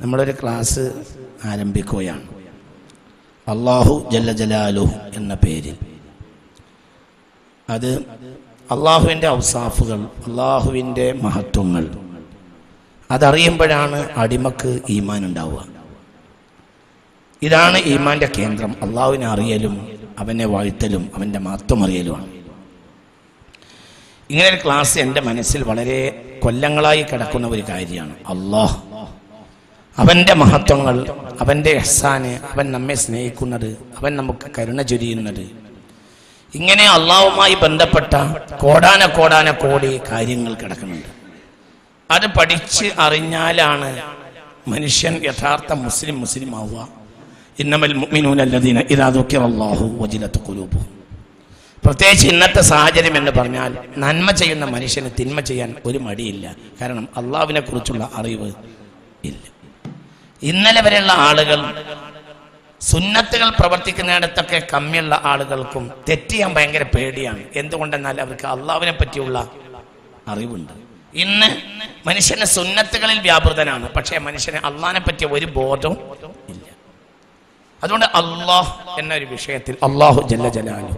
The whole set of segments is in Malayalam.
നമ്മളൊരു ക്ലാസ് ആരംഭിക്കുകയാണ്. അള്ളാഹു ജല്ല ജലാലു എന്ന പേരിൽ. അത് അള്ളാഹുവിന്റെ ഔസാഫുകൾ അള്ളാഹുവിന്റെ മഹത്വങ്ങൾ. അതറിയുമ്പോഴാണ് അടിമക്ക് ഈമാൻ ഉണ്ടാവുക. ഇതാണ് ഈമാന്റെ കേന്ദ്രം. അള്ളാഹുവിനെ അറിയലും അവനെ വാഴ്ത്തലും അവന്റെ മഹത്വം അറിയലുമാണ്. ഇങ്ങനെ ഒരു ക്ലാസ് എന്റെ മനസ്സിൽ വളരെ കൊല്ലങ്ങളായി കിടക്കുന്ന ഒരു കാര്യമാണ്. അള്ളാഹ് അവന്റെ മഹത്വങ്ങൾ അവന്റെ എഹ്സാന് അവൻ നമ്മെ സ്നേഹിക്കുന്നത് അവൻ നമുക്ക് കരുണ ചൊരിയുന്നത്. ഇങ്ങനെ അള്ളാഹുമായി ബന്ധപ്പെട്ട കോടാന കോടാന കോടി കാര്യങ്ങൾ കിടക്കുന്നുണ്ട്. അത് പഠിച്ച് അറിഞ്ഞാലാണ് മനുഷ്യൻ യഥാർത്ഥ മുസ്ലിം മുസ്ലിം ആവുക. ഇന്നമൽ മുഅ്മിനൂനല്ലദീന ഇദാ ദുക്കിറല്ലാഹു വജിലത്ത് ഖുലൂബുഹും. പ്രത്യേകിച്ച് ഇന്നത്തെ സാഹചര്യം എന്ന് പറഞ്ഞാൽ നന്മ ചെയ്യുന്ന മനുഷ്യന് തിന്മ ചെയ്യാൻ ഒരു മടിയില്ല. കാരണം അള്ളാവിനെ കുറിച്ചുള്ള അറിവ് ഇല്ല. ഇന്നലെ വരെയുള്ള ആളുകൾ സുന്നത്തുകൾ പ്രവർത്തിക്കുന്നിടത്തൊക്കെ കമ്മിയുള്ള ആളുകൾക്കും തെറ്റ് ചെയ്യാൻ ഭയങ്കര പേടിയാണ്. എന്തുകൊണ്ടെന്നാൽ അവർക്ക് അള്ളാവിനെ പറ്റിയുള്ള അറിവുണ്ട്. ഇന്ന് മനുഷ്യന് സുന്നത്തുകളിൽ വ്യാപൃതനാണ്. പക്ഷേ മനുഷ്യന് അള്ളാഹിനെ പറ്റിയ ഒരു ബോധവും ഇല്ല. അതുകൊണ്ട് അള്ളാഹ് എന്നൊരു വിഷയത്തിൽ അള്ളാഹു ജല്ല ജലാലു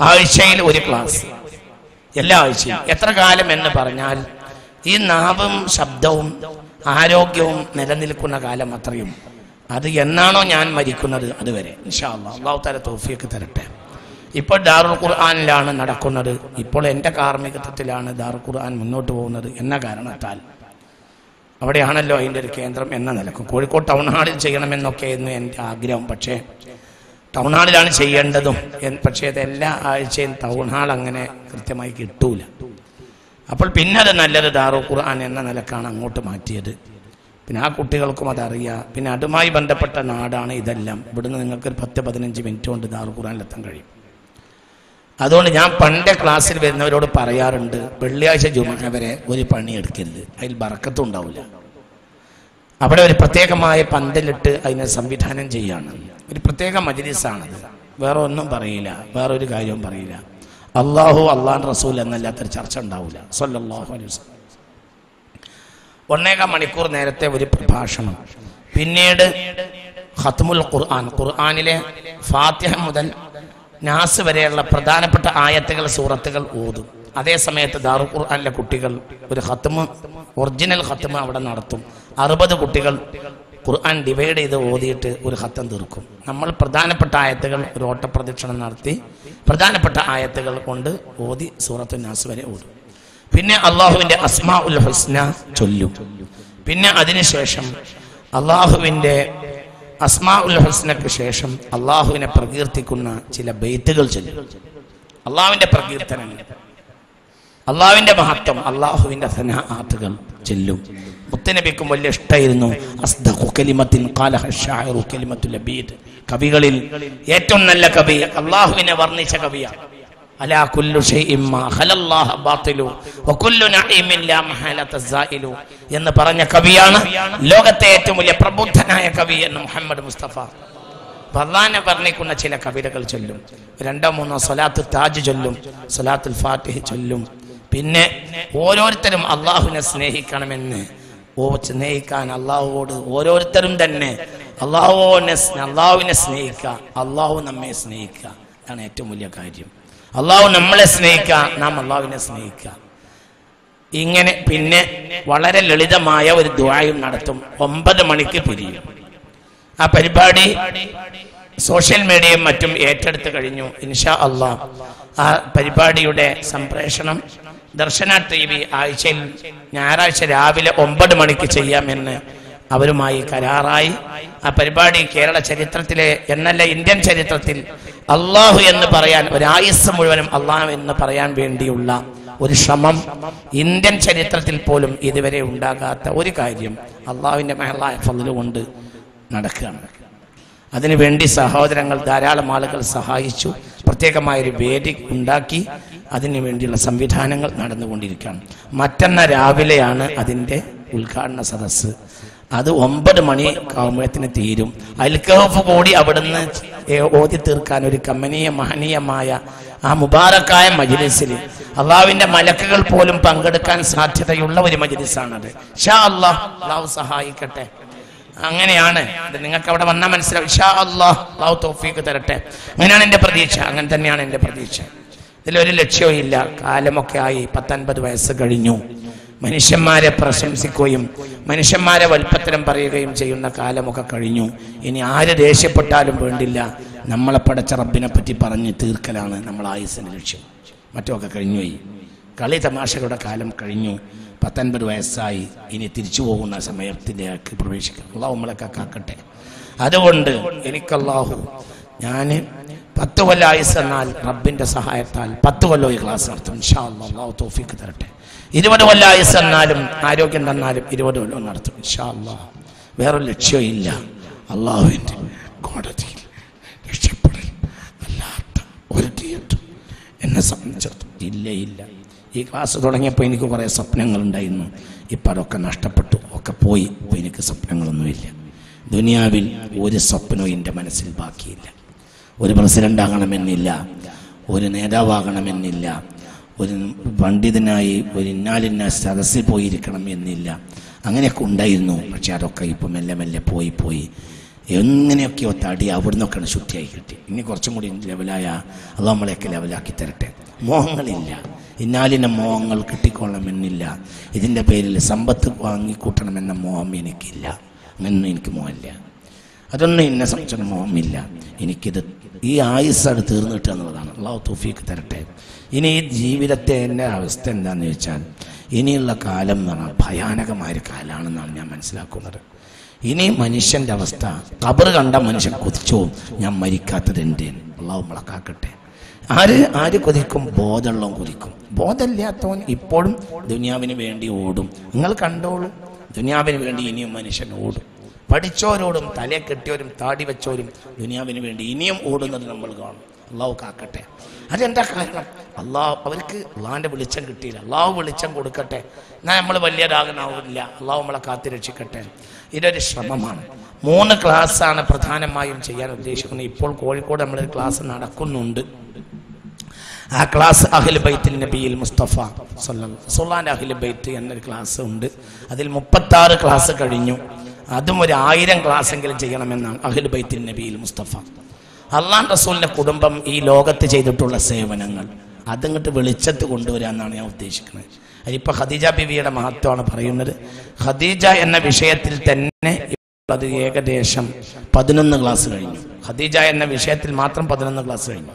ആഴ്ചയിൽ ഒരു ക്ലാസ്. എല്ലാ ആഴ്ചയും. എത്ര കാലം എന്ന് പറഞ്ഞാൽ ഈ നാവും ശബ്ദവും ആരോഗ്യവും നിലനിൽക്കുന്ന കാലം അത്രയും. അത് എന്നാണോ ഞാൻ മരിക്കുന്നത് അതുവരെ. ഇൻഷാ അള്ളാഹ് തല തോഫിയൊക്കെ തരട്ടെ. ഇപ്പോൾ ദാറുൽ ഖുർആാനിലാണ് നടക്കുന്നത്. ഇപ്പോൾ എന്റെ കാർമ്മികത്വത്തിലാണ് ദാറുൽ ഖുർആൻ മുന്നോട്ട് പോകുന്നത് എന്ന കാരണത്താൽ. അവിടെയാണല്ലോ അതിന്റെ ഒരു കേന്ദ്രം എന്ന നിലയ്ക്ക്. കോഴിക്കോട് ടൗൺ ഹാളിൽ ചെയ്യണമെന്നൊക്കെയായിരുന്നു എന്റെ ആഗ്രഹം. പക്ഷേ ടൗൺ ഹാളിലാണ് ചെയ്യേണ്ടതും പക്ഷേ അത് എല്ലാ ആഴ്ചയും ടൗൺ ഹാൾ അങ്ങനെ കൃത്യമായി കിട്ടൂല. അപ്പോൾ പിന്നെ അത് നല്ലത് ദാറു ഖുർആൻ എന്ന നിലക്കാണ് അങ്ങോട്ട് മാറ്റിയത്. പിന്നെ ആ കുട്ടികൾക്കും അതറിയാം. പിന്നെ അതുമായി ബന്ധപ്പെട്ട നാടാണ് ഇതെല്ലാം. ഇവിടുന്ന് നിങ്ങൾക്ക് ഒരു പത്ത് പതിനഞ്ച് മിനിറ്റ് കൊണ്ട് ദാറു ഖുർആനിലെത്താൻ കഴിയും. അതുകൊണ്ട് ഞാൻ പണ്ട് ക്ലാസ്സിൽ വരുന്നവരോട് പറയാറുണ്ട് വെള്ളിയാഴ്ച ജുമ വരെ ഒരു പണി എടുക്കരുത് അതിൽ ബറക്കത്തും ഉണ്ടാവില്ല. അവിടെ ഒരു പ്രത്യേകമായ പന്തലിട്ട് അതിനെ സംവിധാനം ചെയ്യാണ്. ഒരു പ്രത്യേക മജലിസാണത്. വേറെ ഒന്നും പറയില്ല. വേറെ ഒരു കാര്യവും പറയില്ല. അള്ളാഹു അള്ളാൻ റസൂൽ എന്നല്ലാത്തൊരു ചർച്ച ഉണ്ടാവില്ല സല്ലല്ലാഹു അലൈഹി ഒന്നേകാൽ മണിക്കൂർ നേരത്തെ ഒരു പ്രഭാഷണം. പിന്നീട് ഖത്മുൽ ഖുർആൻ. ഖുർആാനിലെ ഫാത്തിഹ മുതൽ നാസ് വരെയുള്ള പ്രധാനപ്പെട്ട ആയത്തുകൾ സൂറത്തുകൾ ഓതും. അതേ സമയത്ത് ദാറു ഖുർആാനിലെ കുട്ടികൾ ഒരു ഖത്മ് ഒറിജിനൽ ഖത്മ് അവിടെ നടത്തും. അറുപത് കുട്ടികൾ ഖുർആൻ ഡിവൈഡ് ചെയ്ത് ഓതിയിട്ട് ഒരു ഹത്തം തീർക്കും. നമ്മൾ പ്രധാനപ്പെട്ട ആയത്തുകൾ ഒരു ഓട്ടപ്രദക്ഷിണം നടത്തി പ്രധാനപ്പെട്ട ആയത്തുകൾ കൊണ്ട് ഓതി സൂറത്തു നാസ് വരെ ഓടും പിന്നെ അള്ളാഹുവിന്റെ അസ്മാ ഉൽ ഹുസ്ന ചൊല്ലും. പിന്നെ അതിനുശേഷം അള്ളാഹുവിന്റെ അസ്മാ ഉൽ ഹുസ്നക്ക് ശേഷം അള്ളാഹുവിനെ പ്രകീർത്തിക്കുന്ന ചില ബെയ്ത്തുകൾ ചൊല്ലും. അള്ളാഹുവിന്റെ പ്രകീർത്തനങ്ങൾ അള്ളാഹുവിന്റെ മഹത്വം അള്ളാഹുവിന്റെ ധനാത്തുകൾ ചെല്ലും. മുത്തനബിക്കും വലിയ ഇഷ്ടമായിരുന്നു അസ്ദഖു കലിമത്തിൻ ഖാലഹ ഷാഇറു കലിമത്തുൽ ലബീദ് കവികളിൽ ഏറ്റവും നല്ല കവി അള്ളാഹുവിനെ വർണിച്ച കവിയാണ് അലാ കുല്ലു ഷൈഇൻ മാ ഖലല്ലാഹ ബാത്തിലു വകുല്ലു നഈമിൻ ലാ മഹാലത സായിലു എന്ന് പറഞ്ഞ കവിയാണ് ലോകത്തെ ഏറ്റവും വലിയ പ്രബുദ്ധനായ കവി എന്ന് മുഹമ്മദ് മുസ്തഫ. ഭഗവാനെ വർണിക്കുന്ന ചില കവിതകൾ ചൊല്ലും. രണ്ടോ മൂന്നോ സൊലാത്തു താജ് ചൊല്ലും സ്വലാത്തുൽ ഫാത്തിഹ് ചൊല്ലും. പിന്നെ ഓരോരുത്തരും അള്ളാഹുവിനെ സ്നേഹിക്കണമെന്ന് ഓ സ്നേഹിക്കാൻ അള്ളാഹുവോട് ഓരോരുത്തരും തന്നെ. അള്ളാഹുവിനെ അള്ളാഹുവിനെ സ്നേഹിക്കുക അള്ളാഹു നമ്മെ സ്നേഹിക്കുക. അതാണ് ഏറ്റവും വലിയ കാര്യം. അള്ളാഹു നമ്മളെ സ്നേഹിക്കുക നാം അള്ളാഹുവിനെ സ്നേഹിക്കുക. ഇങ്ങനെ പിന്നെ വളരെ ലളിതമായ ഒരു ദ്വായും നടത്തും. ഒമ്പത് മണിക്ക് പിരിയും. ആ പരിപാടി സോഷ്യൽ മീഡിയയും മറ്റും ഏറ്റെടുത്ത് കഴിഞ്ഞു. ഇൻഷാ അള്ളാഹ് ആ പരിപാടിയുടെ സംപ്രേഷണം ദർശന ടി വി ആഴ്ചയിൽ ഞായറാഴ്ച രാവിലെ ഒമ്പത് മണിക്ക് ചെയ്യാമെന്ന് അവരുമായി കരാറായി. ആ പരിപാടി കേരള ചരിത്രത്തിലെ എന്നല്ല ഇന്ത്യൻ ചരിത്രത്തിൽ അള്ളാഹു എന്ന് പറയാൻ ഒരായുസ് മുഴുവനും അള്ളാഹു എന്ന് പറയാൻ വേണ്ടിയുള്ള ഒരു ശ്രമം ഇന്ത്യൻ ചരിത്രത്തിൽ പോലും ഇതുവരെ ഉണ്ടാകാത്ത ഒരു കാര്യം അള്ളാഹുവിന്റെ മഹളായ ഫലു കൊണ്ട് നടക്കുകയാണ്. അതിനുവേണ്ടി സഹോദരങ്ങൾ ധാരാളം ആളുകൾ സഹായിച്ചു. പ്രത്യേകമായൊരു വേദി ഉണ്ടാക്കി. അതിനു വേണ്ടിയുള്ള സംവിധാനങ്ങൾ നടന്നുകൊണ്ടിരിക്കുകയാണ്. മറ്റന്ന രാവിലെയാണ് അതിന്റെ ഉദ്ഘാടന സദസ്സ്. അത് ഒമ്പത് മണി കാവുമ്പഴത്തിന് തീരും. അൽക്കഹഫ് കൂടി അവിടുന്ന് ഓതി തീർക്കാൻ ഒരു കമനീയ മഹനീയമായ ആ മുബാറക്കായ മജിലിസിൽ അള്ളാവിന്റെ മലക്കുകൾ പോലും പങ്കെടുക്കാൻ സാധ്യതയുള്ള ഒരു മജിലിസാണത്. ഷാ അള്ളാഹ് അള്ളാഹു സഹായിക്കട്ടെ. അങ്ങനെയാണ്. നിങ്ങൾക്ക് അവിടെ വന്നാൽ മനസ്സിലാവും. ഷാ അള്ളാഹ് അള്ളാഹു തോഫീക്ക് തരട്ടെ. അങ്ങനെയാണ് എന്റെ പ്രതീക്ഷ. അങ്ങനെ തന്നെയാണ് എന്റെ പ്രതീക്ഷ. ഇതിലൊരു ലക്ഷ്യവും ഇല്ല കാലമൊക്കെ ആയി. പത്തൊൻപത് വയസ്സ് കഴിഞ്ഞു. മനുഷ്യന്മാരെ പ്രശംസിക്കുകയും മനുഷ്യന്മാരെ വൽപ്പത്തരം പറയുകയും ചെയ്യുന്ന കാലമൊക്കെ കഴിഞ്ഞു. ഇനി ആര് ദേഷ്യപ്പെട്ടാലും വേണ്ടില്ല. നമ്മളെ പടച്ച റബ്ബിനെ പറ്റി പറഞ്ഞ് തീർക്കലാണ് നമ്മൾ ആയുസിന്റെ ലക്ഷ്യം. മറ്റൊക്കെ കഴിഞ്ഞുപോയി കളി തമാശകളുടെ കാലം കഴിഞ്ഞു. പത്തൊൻപത് വയസ്സായി. ഇനി തിരിച്ചു പോകുന്ന സമയത്തിലേക്ക് പ്രവേശിക്കും. അള്ളാഹു നമ്മളൊക്കെ കാക്കട്ടെ. അതുകൊണ്ട് എനിക്കല്ലാഹു ഞാൻ പത്ത് കൊല്ല ആയുസ് എന്നാൽ റബ്ബിന്റെ സഹായത്താൽ പത്ത് കൊല്ലം ഈ ക്ലാസ് നടത്തും. അള്ളാഹു തോഫിക്ക് തരട്ടെ. ഇരുപത് കൊല്ല ആയുസ് എന്നാലും ആരോഗ്യം തന്നാലും ഇരുപത് കൊല്ലം നടത്തും. ഇൻഷാ അള്ളാഹ് വേറൊരു ലക്ഷ്യം ഇല്ല അള്ളാഹുവിന്റെ കോടതിയിൽ രക്ഷപ്പെടൽ. അല്ലാത്ത ഒരു തീയറ്റും എന്നെ സംബന്ധിച്ചിടത്തോളം ഇല്ല ഇല്ല. ഈ ക്ലാസ് തുടങ്ങിയപ്പോൾ എനിക്ക് കുറേ സ്വപ്നങ്ങളുണ്ടായിരുന്നു ഇപ്പം അതൊക്കെ നഷ്ടപ്പെട്ടു. ഒക്കെ പോയി. ഇപ്പോൾ എനിക്ക് സ്വപ്നങ്ങളൊന്നുമില്ല. ദുനിയാവിൽ ഒരു സ്വപ്നവും എന്റെ മനസ്സിൽ ബാക്കിയില്ല. ഒരു പ്രസിഡന്റ് ആകണമെന്നില്ല ഒരു നേതാവാകണമെന്നില്ല ഒരു പണ്ഡിതനായി ഒരു ഇന്നാലിന്ന സദസ്സിൽ പോയിരിക്കണം എന്നില്ല അങ്ങനെയൊക്കെ ഉണ്ടായിരുന്നു. പക്ഷെ അതൊക്കെ ഇപ്പം മെല്ലെ മെല്ലെ പോയി പോയി. എങ്ങനെയൊക്കെയോ തടി അവിടുന്നൊക്കെയാണ് ശുദ്ധിയായി കിട്ടി. ഇനി കുറച്ചും കൂടി ലെവലായ അത് നമ്മളെയൊക്കെ ലെവലാക്കി തരട്ടെ. മോഹങ്ങളില്ല. ഇന്നാലിന്റെ മോഹങ്ങൾ കിട്ടിക്കൊള്ളണമെന്നില്ല. ഇതിന്റെ പേരിൽ സമ്പത്ത് വാങ്ങിക്കൂട്ടണമെന്ന മോഹം എനിക്കില്ല. അങ്ങനൊന്നും എനിക്ക് മോഹമില്ല. അതൊന്നും എന്നെ സംബന്ധിച്ച മോഹമില്ല. എനിക്കിത് ഈ ആയുസ്സാണ് തീർന്നിട്ട് എന്നുള്ളതാണ്. അള്ളാഹു തൊഫീക്ക് തരട്ടെ. ഇനി ഈ ജീവിതത്തെ എന്റെ അവസ്ഥ എന്താണെന്ന് ചോദിച്ചാൽ ഇനിയുള്ള കാലം എന്ന് പറഞ്ഞാൽ ഭയാനകമായ ഒരു കാലമാണെന്നാണ് ഞാൻ മനസ്സിലാക്കുന്നത്. ഇനി മനുഷ്യന്റെ അവസ്ഥ കബർ കണ്ട മനുഷ്യൻ കൊതിച്ചോ ഞാൻ മരിക്കാത്തത് എന്റെ അള്ളാഹു മുളക്കാക്കട്ടെ ആര് ആര് കൊതിക്കും? ബോധമുള്ളവൻ കൊതിക്കും. ബോധമില്ലാത്തവൻ ഇപ്പോഴും ദുനിയാവിന് വേണ്ടി ഓടും. നിങ്ങൾ കണ്ടോളൂ. ദുനിയാവിന് വേണ്ടി ഇനിയും മനുഷ്യൻ ഓടും. പഠിച്ചവരോടും തല കെട്ടിയവരും താടി വെച്ചവരും ദുനിയാവിന് വേണ്ടി ഇനിയും ഓടുന്നത് നമ്മൾ കാണും. അള്ളാഹു കാക്കട്ടെ. അതെന്താ കാരണം? അള്ളാഹു അവർക്ക് അള്ളാഹിന്റെ വെളിച്ചം കിട്ടിയില്ല. അള്ളാഹു വെളിച്ചം കൊടുക്കട്ടെ. എന്നാൽ നമ്മൾ വലിയതാകണാവില്ല അള്ളാഹു നമ്മളെ കാത്തി രക്ഷിക്കട്ടെ. ഇതൊരു ശ്രമമാണ്. മൂന്ന് ക്ലാസ്സാണ് പ്രധാനമായും ചെയ്യാൻ ഉദ്ദേശിക്കുന്നത്. ഇപ്പോൾ കോഴിക്കോട് നമ്മളൊരു ക്ലാസ് നടക്കുന്നുണ്ട്. ആ ക്ലാസ് അഖിൽ ബൈത്തിൽ നബിയിൽ മുസ്തഫ സുല്ലാൻ അഖിൽ ബൈത്ത് എന്നൊരു ക്ലാസ് ഉണ്ട്. അതിൽ മുപ്പത്താറ് ക്ലാസ് കഴിഞ്ഞു. അതും ഒരു ആയിരം ക്ലാസ്സെങ്കിലും ചെയ്യണമെന്നാണ് അഖിൽ ബൈത്തിൽ നബിയിൽ മുസ്തഫ. അള്ളാൻ റസൂലിന്റെ കുടുംബം ഈ ലോകത്ത് ചെയ്തിട്ടുള്ള സേവനങ്ങൾ. അതിങ്ങോട്ട് വെളിച്ചത്ത് കൊണ്ടുവരാന്നാണ് ഞാൻ ഉദ്ദേശിക്കുന്നത്. അതിപ്പോൾ ഖദീജ ബിവിയുടെ മഹത്വമാണ് പറയുന്നത്. ഖദീജ എന്ന വിഷയത്തിൽ തന്നെ അത് ഏകദേശം പതിനൊന്ന് ക്ലാസ് കഴിഞ്ഞു. ഖദീജ എന്ന വിഷയത്തിൽ മാത്രം പതിനൊന്ന് ക്ലാസ് കഴിഞ്ഞു.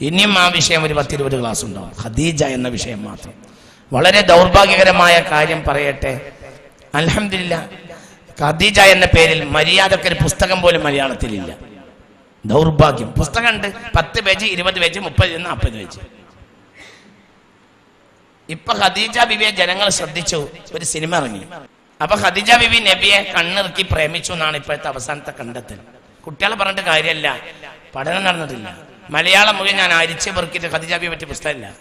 ഇനിയും ആ വിഷയം ഒരു പത്തിരുപത് ക്ലാസ് ഉണ്ടാവും. ഖദീജ എന്ന വിഷയം മാത്രം. വളരെ ദൗർഭാഗ്യകരമായ കാര്യം പറയട്ടെ. അലഹമില്ല ഖദീജ എന്ന പേരിൽ മര്യാദയ്ക്ക് ഒരു പുസ്തകം പോലും മലയാളത്തിലില്ല. ദൗർഭാഗ്യം. പുസ്തകമുണ്ട്. പത്ത് പേജ് ഇരുപത് പേജ് മുപ്പത് നാൽപ്പത് പേജ്. ഇപ്പൊ ഖദീജ ബിബിയെ ജനങ്ങൾ ശ്രദ്ധിച്ചു. ഒരു സിനിമ ഇറങ്ങി. അപ്പൊ ഖദീജ ബിബി നബിയെ കണ്ണിറുക്കി പ്രേമിച്ചു എന്നാണ് ഇപ്പോഴത്തെ അവസാനത്തെ കണ്ടെത്തൽ. കുട്ടികളെ പറഞ്ഞിട്ട് കാര്യമല്ല. പഠനം നടന്നിട്ടില്ല. മലയാളം മുഴുവൻ ഞാൻ അരിച്ചു പെറുക്കിയിട്ട് ഖദീജ ബിബിയെ പറ്റി പുസ്തകമില്ല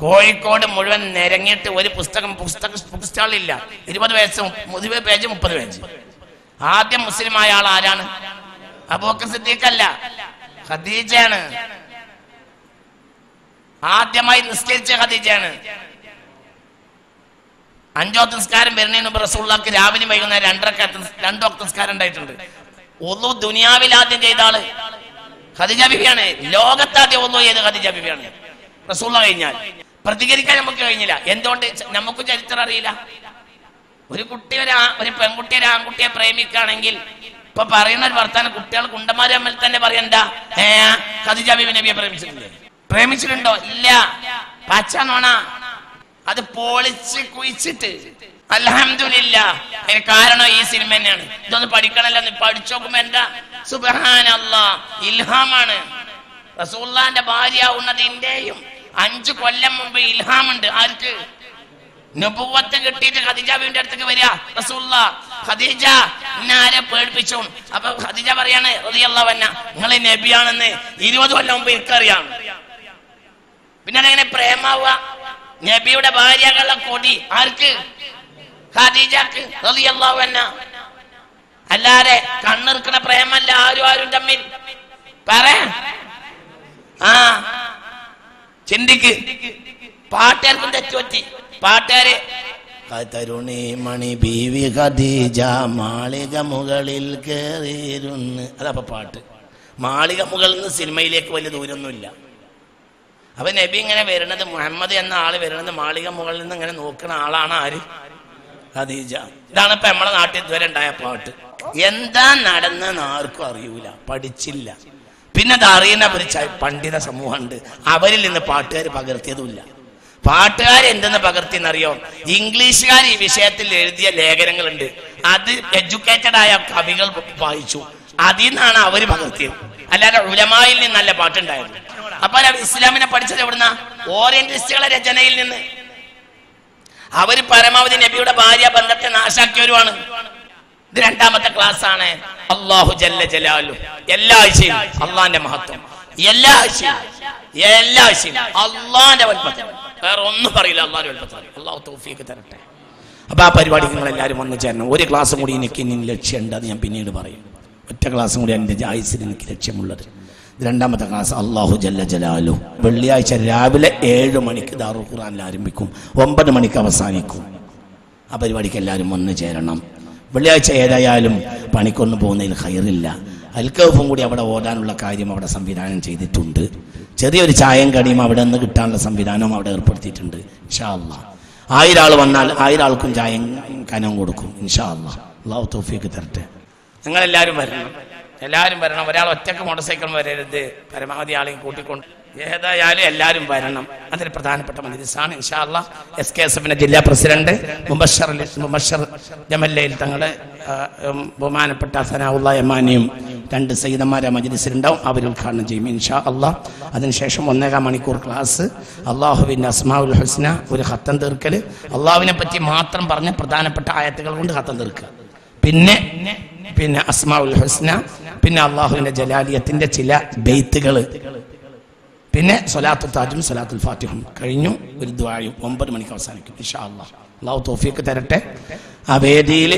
കോഴിക്കോട് മുഴുവൻ നിരങ്ങിയിട്ട് ഒരു പുസ്തകം പുസ്തക സ്റ്റാളില്ല ഇരുപത് വയസ്സ് ഇരുപത് പേജ് മുപ്പത് പേജ്. ആദ്യം മുസ്ലിം ആയ ആൾ ആരാണ്? അബൂക്കർ സിദ്ദീഖല്ല. ഖദീജയാണ്. ആദ്യമായി നിസ്കരിച്ച ഖദീജയാണ്. അഞ്ചോ നിസ്കാരം വരുന്നതിന് മുമ്പ് റസൂള്ളാക്ക് രാവിലെ വൈകുന്നേരം രണ്ടരക്ക രണ്ടോ നിസ്കാരം ഉണ്ടായിട്ടുണ്ട്. ഒന്നു ദുനിയാവിൽ ആദ്യം ചെയ്ത ആൾ ഖദീജ ബിബിയാണ്. ലോകത്താദ്യം ഒന്നു ചെയ്ത് ഖദീജ ബിബിയാണ്. റസൂള്ള കഴിഞ്ഞാൽ. പ്രതികരിക്കാൻ നമുക്ക് കഴിഞ്ഞില്ല. എന്തുകൊണ്ട്? നമുക്ക് ചരിത്രം അറിയില്ല. ഒരു കുട്ടി ഒരു ഒരു പെൺകുട്ടി ഒരു ആൺകുട്ടിയെ പ്രേമിക്കുകയാണെങ്കിൽ ഇപ്പൊ പറയുന്ന ഒരു വർത്താനം കുട്ടികൾ കുണ്ടമാര് തമ്മിൽ തന്നെ പറയണ്ട? ഏ ഖദീജ ബിബി നബിയെ പ്രേമിച്ചിട്ടുണ്ട് പ്രേമിച്ചിട്ടുണ്ടോ? ഇല്ല. പച്ച നോണ. അത് പൊളിച്ച് കുഴിച്ചിട്ട്. അലഹമില്ല കാരണം ഈ സിനിമ തന്നെയാണ്. ഇതൊന്ന് പഠിക്കണല്ലോ പഠിച്ചു നോക്കുമ്പോ എന്താ? സുബഹാനല്ല. ഇൽഹാമാണ്. റസൂള്ളാന്റെ ഭാര്യ ഉന്നതിന്റെയും അഞ്ചു കൊല്ലം മുമ്പ് ഇൽഹാമുണ്ട്. ആർക്ക്? നുപുവത്ത് കിട്ടിയിട്ട് ഖദീജാബിന്റെ അടുത്തേക്ക് വരിക. റസൂല്ല ഖദീജ ഇന്നാരെ പേടിപ്പിച്ചു? അപ്പൊ ഖദീജ പറയാണ് റളിയല്ലാഹു നിങ്ങൾ നബിയാണെന്ന് ഇരുപത് കൊല്ലം മുമ്പ് എനിക്കറിയാം. പിന്നെ അതെങ്ങനെ പ്രേമാവുക. നബിയുടെ ഭാര്യകളുടെ കൊടി ആർക്ക്? ഖദീജക്ക് റളിയല്ലാഹു വന്ന അല്ലാതെ കണ്ണിറുക്കണ പ്രേമല്ല ആരും ആരും തമ്മിൽ. പറ. ആ. ചിന്തിക്ക്. പാട്ടുകാർക്കും തെറ്റുപറ്റി പാട്ടുകാര് തരുണി മണി ബീവി ഖദീജ മാളിക മുകളിൽ കയറിയിരുന്ന് അതപ്പ പാട്ട്. മാളിക മുകളിൽ നിന്ന് സിനിമയിലേക്ക് വലിയ ദൂരമൊന്നുമില്ല അപ്പൊ നബി ഇങ്ങനെ വരുന്നത് മുഹമ്മദ് എന്ന ആൾ വരുന്നത് മാളിക മുകളിൽ നിന്ന് ഇങ്ങനെ നോക്കുന്ന ആളാണ് ആര്? ഖദീജ. ഇതാണ് ഇപ്പൊ നമ്മളെ നാട്ടിൽ ഇതുവരെ ഉണ്ടായ പാട്ട്. എന്താ നടന്നെന്ന് ആർക്കും അറിയൂല. പഠിച്ചില്ല. പിന്നെ അത് അറിയുന്ന ഒരു പണ്ഡിത സമൂഹമുണ്ട്. അവരിൽ നിന്ന് പാട്ടുകാർ പകർത്തിയതുമില്ല. പാട്ടുകാർ എന്തെന്ന് പകർത്തിയെന്നറിയോ? ഇംഗ്ലീഷുകാർ ഈ വിഷയത്തിൽ എഴുതിയ ലേഖനങ്ങളുണ്ട്. അത് എഡ്യൂക്കേറ്റഡ് ആയ കവികൾ വായിച്ചു. അതിൽ നിന്നാണ് അവർ പകർത്തിയത്. അല്ലാതെ ഉലമായിൽ നിന്ന് നല്ല പാട്ടുണ്ടായത് അപ്പൊ അവർ ഇസ്ലാമിനെ പഠിച്ചത് എവിടുന്ന? ഓറിയന്റലിസ്റ്റുകളെ രചനയിൽ നിന്ന്. അവർ പരമാവധി നബിയുടെ ഭാര്യ ബന്ധത്തെ നാശാക്കിയവരുമാണ്. ഇത് രണ്ടാമത്തെ ക്ലാസ് ആണ് അള്ളാഹു ജല്ല ജലാലു. എല്ലാ ആഴ്ചയും അള്ളാന്റെ മഹത്വം. എല്ലാ ആഴ്ചയും എല്ലാ ആഴ്ചയും അള്ളാന്റെ വൽപ്പത്തം വേറെ ഒന്നും പറയില്ല അള്ളാന്റെ വൽപ്പത്തം അള്ളാഹു തോഫിക്ക് തരട്ടെ. അപ്പൊ ആ പരിപാടി നിങ്ങൾ എല്ലാവരും വന്നു ചേരണം. ഒരു ക്ലാസ് കൂടി എനിക്ക് ഇനി ലക്ഷ്യമുണ്ട് അത് ഞാൻ പിന്നീട് പറയും. ഒറ്റ ക്ലാസ്സും കൂടി എന്റെ ആയുസിൽ എനിക്ക് ലക്ഷ്യമുള്ളത്. രണ്ടാമത്തെ ക്ലാസ് അള്ളാഹു ജല്ല ജലാലു. വെള്ളിയാഴ്ച രാവിലെ ഏഴ് മണിക്ക് ദാറു ഖുറാനിൽ ആരംഭിക്കും. ഒമ്പത് മണിക്ക് അവസാനിക്കും. ആ പരിപാടിക്ക് എല്ലാവരും വന്നു ചേരണം. വെള്ളിയാഴ്ച ഏതായാലും പണിക്കൊന്നും പോകുന്നതിൽ ഹൈറില്ല. അൽക്കൗഫും കൂടി അവിടെ ഓടാനുള്ള കാര്യം അവിടെ സംവിധാനം ചെയ്തിട്ടുണ്ട്. ചെറിയൊരു ചായം കടിയും അവിടെ നിന്ന് കിട്ടാനുള്ള സംവിധാനവും അവിടെ ഏർപ്പെടുത്തിയിട്ടുണ്ട്. ഇൻഷാ ആൾ വന്നാൽ ആയിരം ആൾക്കും ചായം കനവും കൊടുക്കും. ഇൻഷാ അള്ളാ അള്ളാഹു തോഫിക്ക് തരട്ടെ. നിങ്ങളെല്ലാവരും വരണം. എല്ലാവരും വരണം. ഒരാൾ ഒറ്റയ്ക്ക് മോട്ടോർ സൈക്കിൾ വരരുത്. പരമാവധി ആളെയും കൂട്ടിക്കൊണ്ട് ഏതായാലും എല്ലാവരും വരണം. അതിൽ പ്രധാനപ്പെട്ട മജിലിസാണ് ഇൻഷാല്ല എസ് കെ എസ് എഫിന്റെ ജില്ലാ പ്രസിഡന്റ് മുബഷർ മുബഷർ ജമല്ലയിൽ തങ്ങളെ ബഹുമാനപ്പെട്ട സനാവുള്ള എമാനിയും രണ്ട് സയ്യിദന്മാരെ മജിലിസിലുണ്ടാവും. അവർ ഉദ്ഘാടനം ചെയ്യും ഇൻഷാ അള്ളാഹ് അതിനുശേഷം ഒന്നേകാം മണിക്കൂർ ക്ലാസ്. അള്ളാഹുവിന്റെ അസ്മാവുൽ ഹുസ്ന ഒരു ഹത്തം തീർക്കൽ അള്ളാഹുവിനെ പറ്റി മാത്രം പറഞ്ഞ പ്രധാനപ്പെട്ട ആയത്തുകൾ കൊണ്ട് ഹത്തം തീർക്കുക. പിന്നെ പിന്നെ അസ്മാവുൽ ഹുസ്ന പിന്നെ അള്ളാഹുവിന്റെ ജലാലിയത്തിന്റെ ചില ബെയ്ത്തുകൾ പിന്നെ സൊലാത്തു താജും സൊലാത്തുൽ ഫാത്തിഹും കഴിഞ്ഞു. ഒരു ദ്വായും ഒമ്പത് മണിക്ക് അവസാനിക്കും ഇൻഷാ അള്ളാഹ് അള്ളാഹു തോഫിക്ക് തരട്ടെ. ആ വേദിയിൽ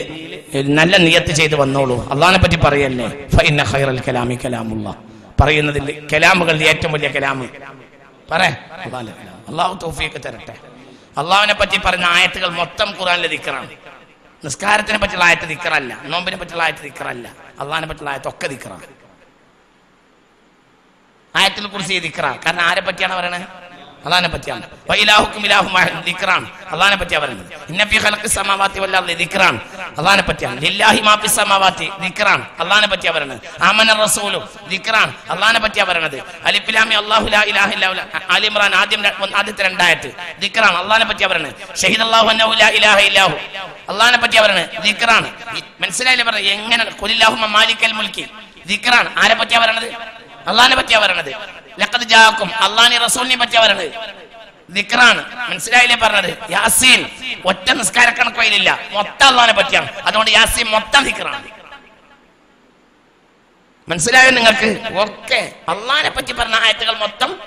നല്ല നിയത്ത് ചെയ്ത് വന്നോളൂ. അള്ളാഹിനെ പറ്റി പറയല്ലേ? ഫൈന ഖൈറൽ കലാമി കലാമുള്ള പറയുന്നതിൽ കലാമുകളിൽ ഏറ്റവും വലിയ കലാമ്. പറ. അള്ളാഹു തോഫിയൊക്കെ തരട്ടെ. അള്ളാഹുവിനെ പറ്റി പറഞ്ഞ ആയത്തുകൾ മൊത്തം ഖുറാനിലെ ദിക്കറാണ് നിസ്കാരത്തിനെ പറ്റിയുള്ള ആയത്ത് ദിക്കറല്ല നോമ്പിനെ പറ്റിയുള്ള ആയത്ത് ദിക്കറല്ല അള്ളാഹിനെ പറ്റിയുള്ള ആയത്തൊക്കെ ദിക്കറാണ് ആയത്തിൽ കുറിച്ച് ദിക്റ. കാരണം ആരെ പറ്റിയാണ് പറയണത് അള്ളാഹിനെ പറ്റിയാണ്. ദിക്റാണ്. അള്ളാഹിനെ പറ്റിയാ പറയുന്നത്. ഇന്നഫി ഖലഖി സമാവാത്തി വല്ലാഹി ദിക്റാണ്. അള്ളാഹിനെ പറ്റിയാണ്. ലില്ലാഹി മാഫി സമാവാത്തി ദിക്റാണ്. അള്ളാഹിനെ പറ്റിയാ പറയുന്നത് ആമന റസൂലു ദിക്റാണ്. അള്ളാഹിനെ പറ്റിയാ പറയുന്നത് അലിഫിലാമി അല്ലാഹു ലാ ഇലാഹ ഇല്ലാ അലി ഇമ്രാൻ ആദ്യം ആദ്യത്തെ രണ്ടായത്ത് ദിക്റാണ്. അള്ളാഹിനെ പറ്റിയാ പറയുന്നത് ഷഹീദ് അല്ലാഹു അന്നഹു ലാ ഇലാഹ ഇല്ലാഹു അള്ളാഹിനെ പറ്റിയാ പറയുന്നത് ദിക്റാണ്. മനസ്സിലായില്ലേ പറഞ്ഞത്? എങ്ങനെ? കുലില്ലാഹുമ്മ മാലിക്കൽ മുൽക്കി. ദിക്റാണ്. ആരെ പറ്റിയാ പറയണത്? അള്ളാഹിനെ പറ്റിയാ പറയണത്. ലക്കത് ജാക്കും അള്ളാഹിനെ റസൂലിനെ പറ്റിയാ പറയണത്. ദിക്റാണ്. മനസ്സിലായില്ലേ പറഞ്ഞത്? യാസീൻ ഒറ്റ നിസ്കാര കണക്ക് മൊത്തം അള്ളഹാനെ പറ്റിയാണ്. അതുകൊണ്ട് യാസീൻ മൊത്തം ദിക്റാണ്. മനസ്സിലായോ നിങ്ങൾക്ക്? ഒക്കെ അള്ളഹാനെ പറ്റി പറഞ്ഞ ആയത്തുകൾ മൊത്തം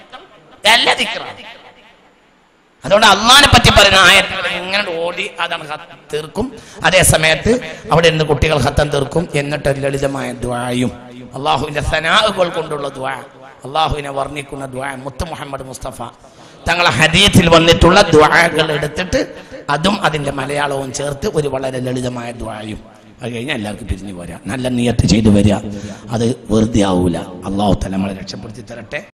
എല്ലാ ദിക്റാണ്. അതുകൊണ്ട് അള്ളഹാനെ പറ്റി പറയുന്ന ആയത്തുകൾ എങ്ങനെ ഓടി അതാണ് തീർക്കും. അതേ സമയത്ത് അവിടെ നിന്ന് കുട്ടികൾ ഹത്തം തീർക്കും. എന്നിട്ട് ലളിതമായ ദ്വായും അള്ളാഹുവിന്റെ സനാഹുകൾ കൊണ്ടുള്ള ദ്വാ അള്ളാഹുവിനെ വർണിക്കുന്ന ദ്വാ മുത്ത് മുഹമ്മദ് മുസ്തഫ. തങ്ങളെ ഹദീത്തിൽ വന്നിട്ടുള്ള ദ്വാകൾ എടുത്തിട്ട് അതും അതിന്റെ മലയാളവും ചേർത്ത് ഒരു വളരെ ലളിതമായ ദ്വായും അത് കഴിഞ്ഞാൽ എല്ലാവർക്കും പിരിഞ്ഞു പോരാ നല്ല നീയത്ത് ചെയ്തു വരിക അത് വെറുതെ ആവൂല. അള്ളാഹു തല നമ്മളെ രക്ഷപ്പെടുത്തി തരട്ടെ.